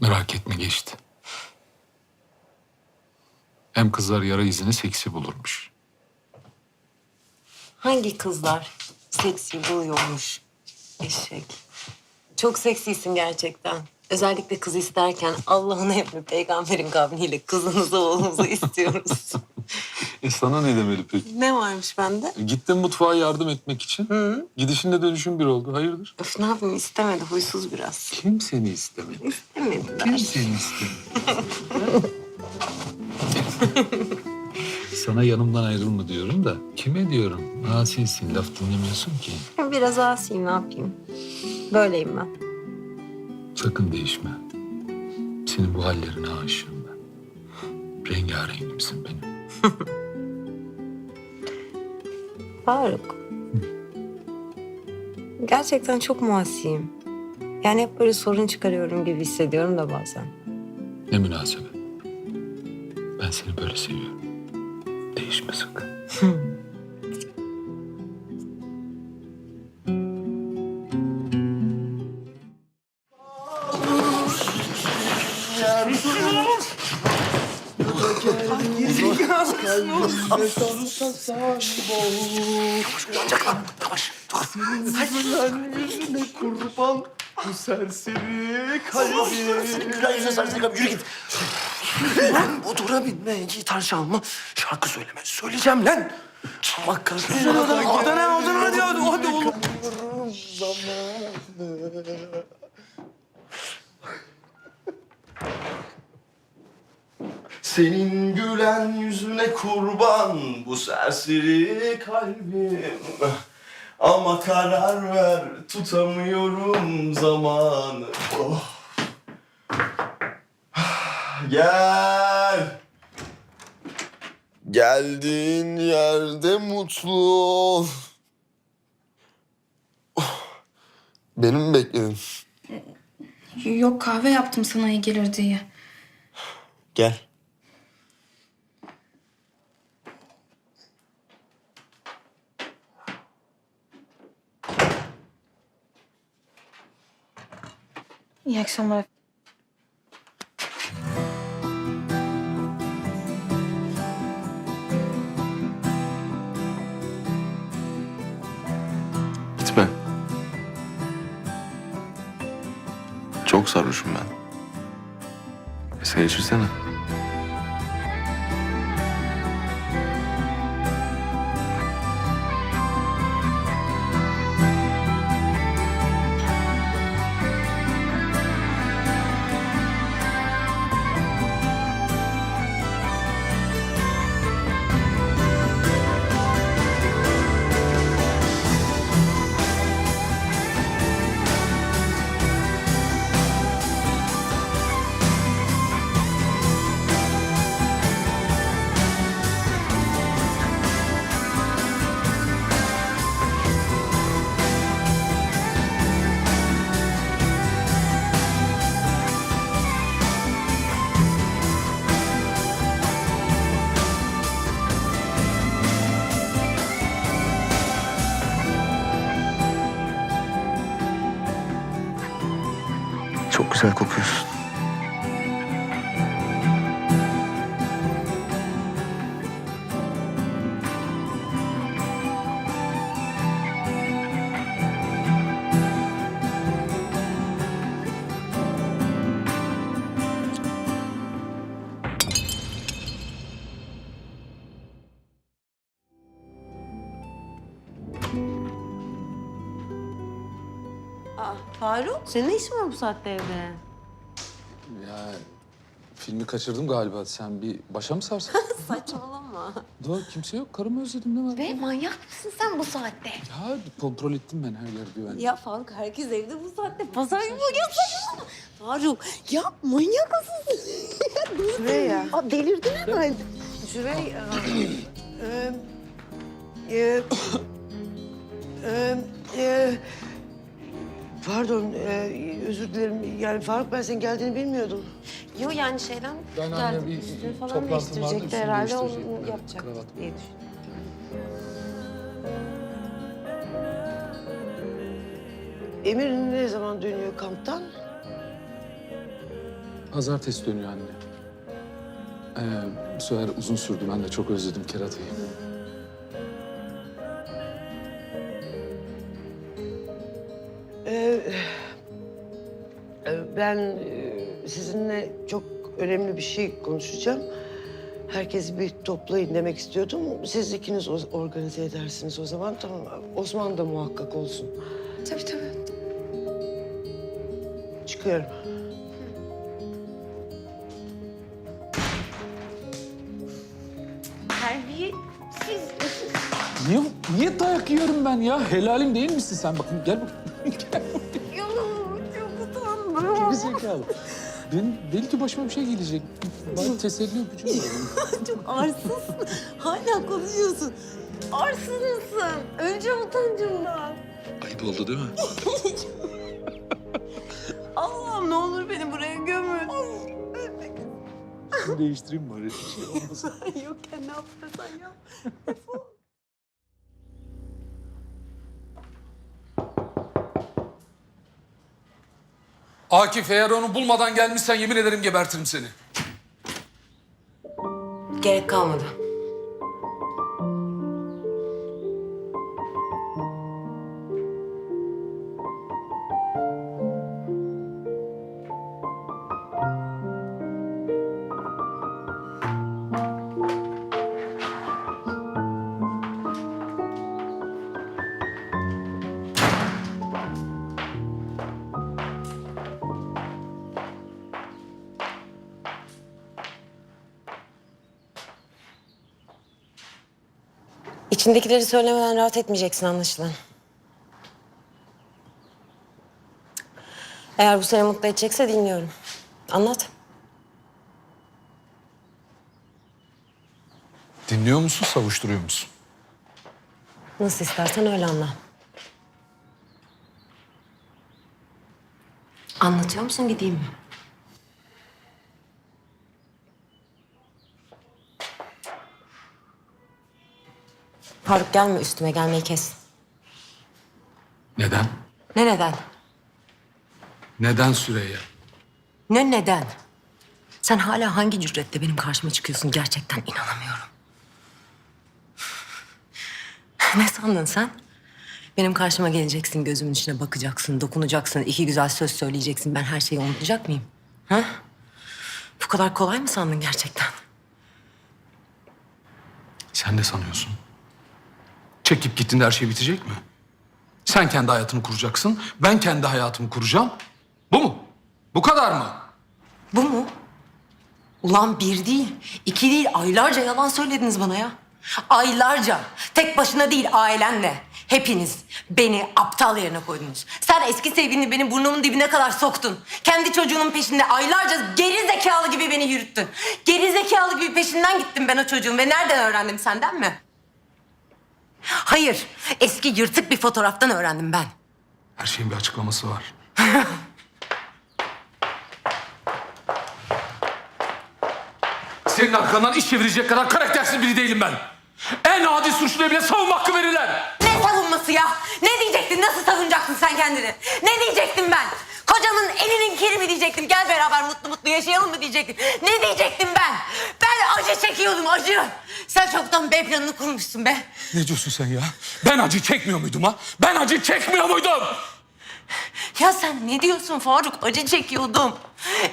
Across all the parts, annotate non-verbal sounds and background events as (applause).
Merak etme geçti. Hem kızlar yara izini seksi bulurmuş. Hangi kızlar seksi buluyormuş? Eşek. Çok seksisin gerçekten. Özellikle kız isterken Allah'ın emri peygamberin kavliyle kızınızı oğlunuzu istiyoruz. (laughs) E sana ne demeli peki? ne varmış bende? E, gittin mutfağa yardım etmek için. Hı? Gidişinde dönüşün bir oldu. Hayırdır? Öf ne yapayım istemedi huysuz biraz. Kim seni istemedi? İstemediler. Kim seni istemedi? (laughs) Sana yanımdan ayrılma diyorum da kime diyorum? Asisin laf dinlemiyorsun ki. Biraz asiyim ne yapayım? Böyleyim ben. Sakın değişme. Senin bu hallerine aşığım ben. Rengarengimsin benim. (laughs) Faruk. Gerçekten çok muasiyim. Yani hep böyle sorun çıkarıyorum gibi hissediyorum da bazen. Ne münasebet. Ben seni böyle seviyorum. Değişme sakın. (laughs) Senin yüzüne kurban bu serseri kalbim. Gülen yüzüne serseri kalbim. Yürü git. Lan motora binme, gitar çalma, şarkı söyleme. Söyleyeceğim lan. Çalmak kalsın. Oradan, oradan, ha, oradan hadi hadi oğlum. Senin gülen yüzüne kurban bu serseri kalbim. Ama karar ver tutamıyorum zamanı. Oh. Gel. Geldiğin yerde mutlu ol. Oh. Beni mi bekledin? Yok kahve yaptım sana iyi gelir diye. Gel. İyi akşamlar. Gitme. Çok sarhoşum ben. E sen içirsene. Güzel kokuyorsun. Faruk senin ne işin var bu saatte evde? Ya filmi kaçırdım galiba. Sen bir başa mı sarsın? (laughs) Saçmalama. Dur kimse yok. Karımı özledim ne var? Be manyak mısın sen bu saatte? Ya kontrol ettim ben her yer güvenli. Ya Faruk herkes evde bu saatte pazar günü saçmalama. Faruk ya manyak mısın? (laughs) Şuraya. Aa, delirdin herhalde. Şuraya. (coughs) Ee, e, e, e, pardon, e, özür dilerim. Yani Faruk ben senin geldiğini bilmiyordum. Yo yani şeyden Ben anne geldi. bir Üstünü falan toplantım vardı, değiştirecekti üstünü herhalde. Onu değiştirecektim. Evet, yapacak kravat. diye düşündüm. Emir ne zaman dönüyor kamptan? Pazartesi dönüyor anne. Ee, bu sefer uzun sürdü. Ben de çok özledim keratayı. Ben e, sizinle çok önemli bir şey konuşacağım. Herkesi bir toplayın demek istiyordum. Siz ikiniz organize edersiniz o zaman. Tamam. Osman da muhakkak olsun. Tabii tabii. Çıkıyorum. Niye, niye dayak yiyorum ben ya? Helalim değil misin sen? Bakın gel (laughs) gel. Çok utandım. Geri zekalı. Benim belki başıma bir şey gelecek. Bari teselli öpücüğü verin. (laughs) Çok arsızsın. Hala konuşuyorsun. Arsızsın. Önce utancımdan. Ayıp oldu değil mi? (laughs) Allah'ım ne olur beni buraya gömün. Şunu değiştireyim bari. (laughs) Bir şey olmasın. Yokken ne yaparsan yap. Akif eğer onu bulmadan gelmişsen yemin ederim gebertirim seni. Gerek kalmadı. İçindekileri söylemeden rahat etmeyeceksin anlaşılan. Eğer bu seni mutlu edecekse dinliyorum. Anlat. Dinliyor musun, savuşturuyor musun? Nasıl istersen öyle anla. Anlatıyor musun gideyim mi? Faruk gelme üstüme gelmeyi kes. Neden? Ne neden? Neden Süreyya? Ne neden? Sen hala hangi cüretle benim karşıma çıkıyorsun gerçekten inanamıyorum. Ne sandın sen? Benim karşıma geleceksin, gözümün içine bakacaksın, dokunacaksın, iki güzel söz söyleyeceksin. Ben her şeyi unutacak mıyım? Ha? Bu kadar kolay mı sandın gerçekten? Sen ne sanıyorsun? Çekip gittiğinde her şey bitecek mi? Sen kendi hayatını kuracaksın, ben kendi hayatımı kuracağım. Bu mu? Bu kadar mı? Bu mu? Ulan bir değil, iki değil, aylarca yalan söylediniz bana ya. Aylarca. Tek başına değil, ailenle. Hepiniz beni aptal yerine koydunuz. Sen eski sevgilini benim burnumun dibine kadar soktun. Kendi çocuğunun peşinde aylarca geri zekalı gibi beni yürüttün. Geri zekalı gibi peşinden gittim ben o çocuğun ve nereden öğrendim senden mi? Hayır, eski yırtık bir fotoğraftan öğrendim ben. Her şeyin bir açıklaması var. (laughs) Senin arkandan iş çevirecek kadar karaktersiz biri değilim ben. En adi suçluya bile savunma hakkı verirler. Ne savunması ya? Ne diyecektin? Nasıl savunacaksın sen kendini? Ne diyecektim ben? Kocamın elinin kiri mi diyecektim? Gel beraber mutlu mutlu yaşayalım mı diyecektim? Ne diyecektim ben? Ben acı çekiyordum acı. Sen çoktan B planını kurmuşsun be. Ne diyorsun sen ya? Ben acı çekmiyor muydum ha? Ben acı çekmiyor muydum? Ya sen ne diyorsun Faruk? Acı çekiyordum.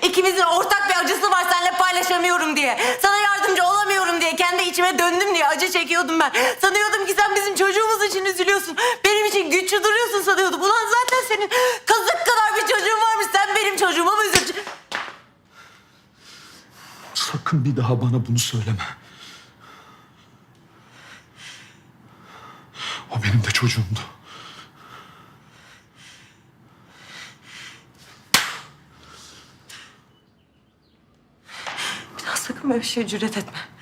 İkimizin ortak bir acısı var seninle paylaşamıyorum diye. Sana yardımcı olamıyorum diye. Kendi içime döndüm diye acı çekiyordum ben. Sanıyordum ki sen bizim çocuğumuz için üzülüyorsun. Benim için güçlü duruyorsun sanıyordum. Ulan zaten senin kazık bir çocuğun varmış. Sen benim çocuğuma mı üzüleceksin? Sakın bir daha bana bunu söyleme. O benim de çocuğumdu. Bir daha sakın böyle bir şeye cüret etme.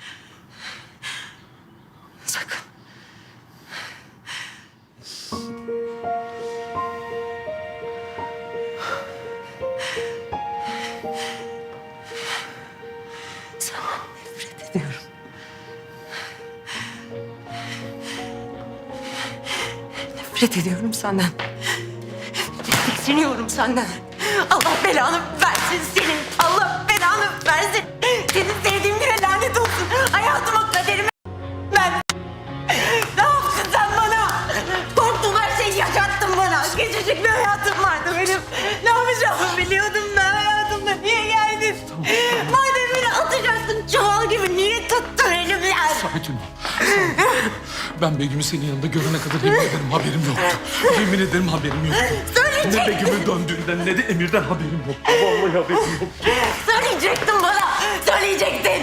Senden. Tiksiniyorum senden. Allah belanı versin senin. Allah belanı versin. Senin sevdiğin güne lanet olsun. Hayatıma kaderime ben. Ne yaptın sen bana? Korktuğum her şeyi yaşattın bana. Küçücük bir hayatım vardı benim. Ne Ben Begüm'ü senin yanında görene kadar yemin ederim haberim yoktu. Yemin ederim haberim yoktu. Ne Begüm'ün döndüğünden ne de Emir'den haberim yoktu. Vallahi haberim yoktu. Söyleyecektin bana. Söyleyecektin.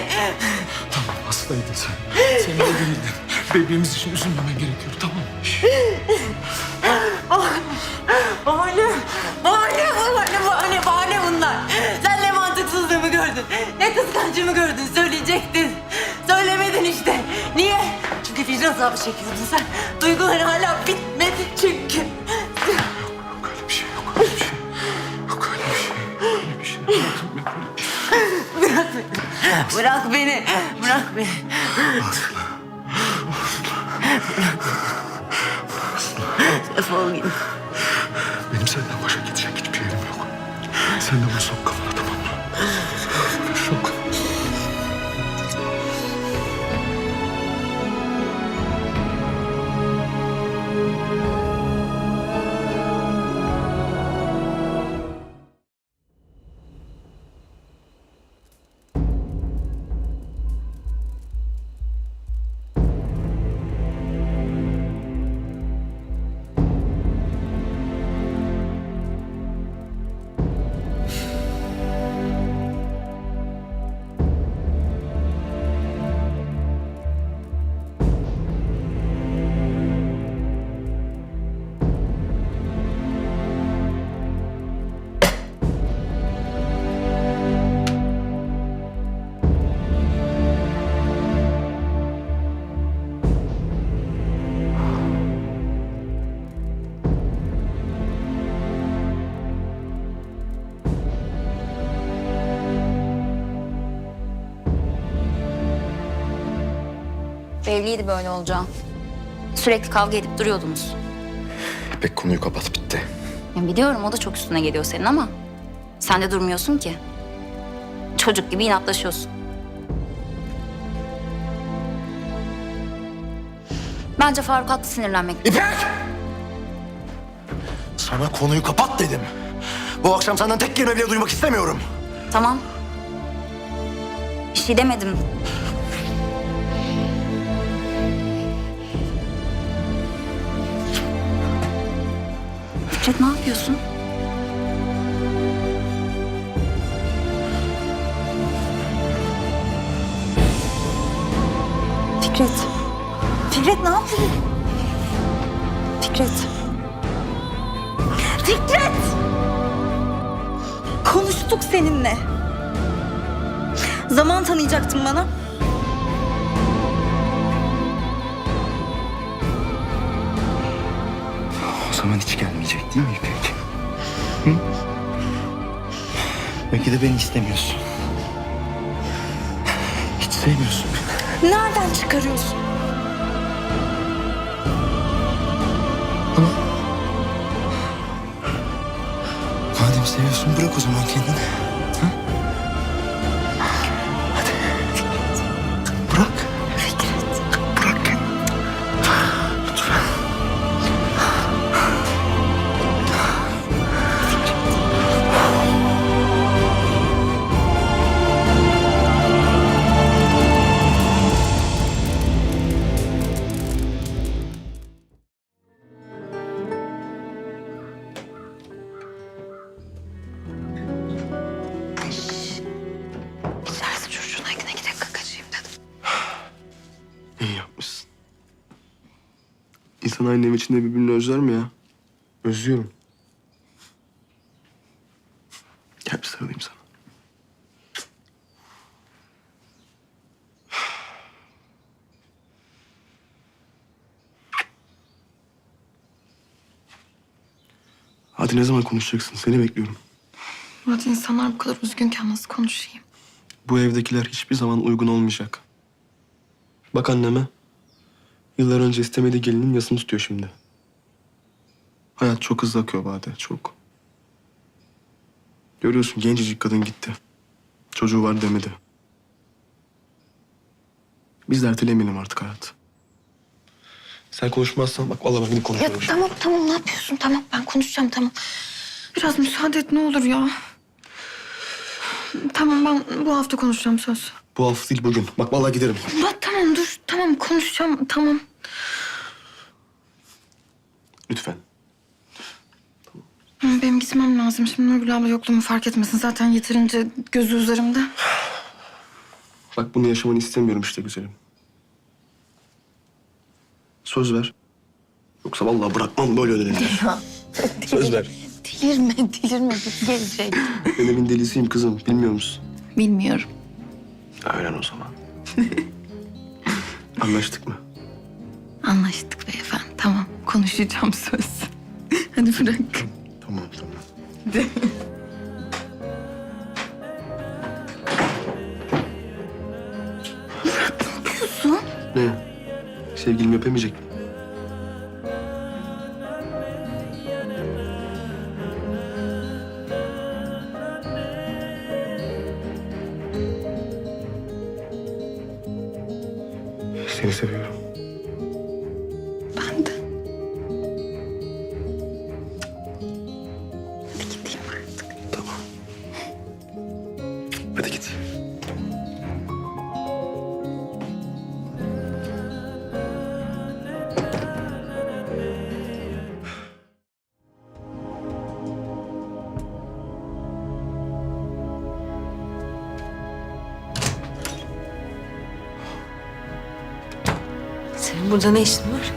Tamam hastaydın sen. Sen öyle değildin. Bebeğimiz için üzülmemen gerekiyor tamam mı? Şş. Bahane, bahane, bahane, bahane, bahane bunlar. Sen ne mantıksızlığımı gördün, ne kıskancımı gördün, Azabı çekiyordun sen. Duyguların hala bitmedi çünkü. Yok öyle bir şey yok öyle bir şey. Yok öyle bir şey. Öyle bir şey. Bir şey. Bırak beni, bırak beni. Defol git. Benim senden başa gidecek hiçbir yerim yok. Sen de bunu sok kafana tamam mı? Belliydi böyle olacağı. Sürekli kavga edip duruyordunuz. İpek konuyu kapat bitti. Ya biliyorum o da çok üstüne geliyor senin ama sen de durmuyorsun ki. Çocuk gibi inatlaşıyorsun. Bence Faruk haklı sinirlenmek. İpek! Sana konuyu kapat dedim. Bu akşam senden tek kelime bile duymak istemiyorum. Tamam. Bir şey demedim. Fikret ne yapıyorsun? Fikret. Fikret ne yapıyorsun? Fikret. Fikret! Konuştuk seninle. Zaman tanıyacaktın bana. Zaman hiç gelmeyecek değil mi İpek? Hı? Belki de beni istemiyorsun. Hiç sevmiyorsun beni. Nereden çıkarıyorsun? Madem seviyorsun bırak o zaman kendini. İnsan annem içinde birbirini özler mi ya? Özlüyorum. Gel bir sarılayım sana. Hadi ne zaman konuşacaksın? Seni bekliyorum. Murat insanlar bu kadar üzgünken nasıl konuşayım? Bu evdekiler hiçbir zaman uygun olmayacak. Bak anneme. Yıllar önce istemediği gelinin yasını tutuyor şimdi. Hayat çok hızlı akıyor Bade, çok. Görüyorsun gencecik kadın gitti. Çocuğu var demedi. Biz de ertelemeyelim artık hayat. Sen konuşmazsan bak vallahi ben gidip Ya konuşuyorum. şimdi. tamam tamam ne yapıyorsun? Tamam ben konuşacağım tamam. Biraz müsaade et ne olur ya. Tamam ben bu hafta konuşacağım söz. Bu hafta değil bugün. Bak vallahi giderim. Ya, tamam dur tamam konuşacağım tamam. Lütfen. Hı, Benim gitmem lazım. Şimdi Nurgül abla yokluğumu fark etmesin. Zaten yeterince gözü üzerimde. Bak bunu yaşamanı istemiyorum işte güzelim. Söz ver. Yoksa vallahi bırakmam böyle ödenirler. Söz ver. Delirme, delirme. Gelecek. Ben evin delisiyim kızım. Bilmiyor musun? Bilmiyorum. Öğren o zaman. (laughs) Anlaştık mı? Anlaştık beyefendi. Tamam, konuşacağım söz. (laughs) Hadi bırak. Tamam tamam. Kuzu. Ne? Sevgilim öpemeyecek mi? Burada ne işin var?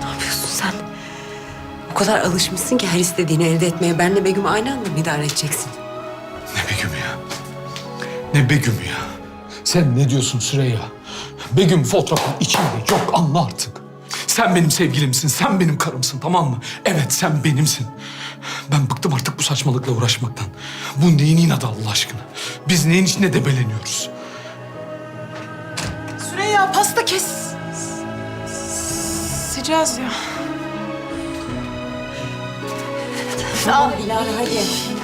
Ne yapıyorsun sen? O kadar alışmışsın ki her istediğini elde etmeye. Benle Begüm aynı anda mı idare edeceksin? Ne Begüm ya? Ne Begüm ya? Sen ne diyorsun Süreyya? Begüm fotoğrafın içinde yok anla artık. Sen benim sevgilimsin, sen benim karımsın tamam mı? Evet sen benimsin. Ben bıktım artık bu saçmalıkla uğraşmaktan. Bu neyin inadı Allah aşkına? Biz neyin içinde debeleniyoruz? Süreyya pasta kes. Sıcağız ya. Tamam Dilara hadi.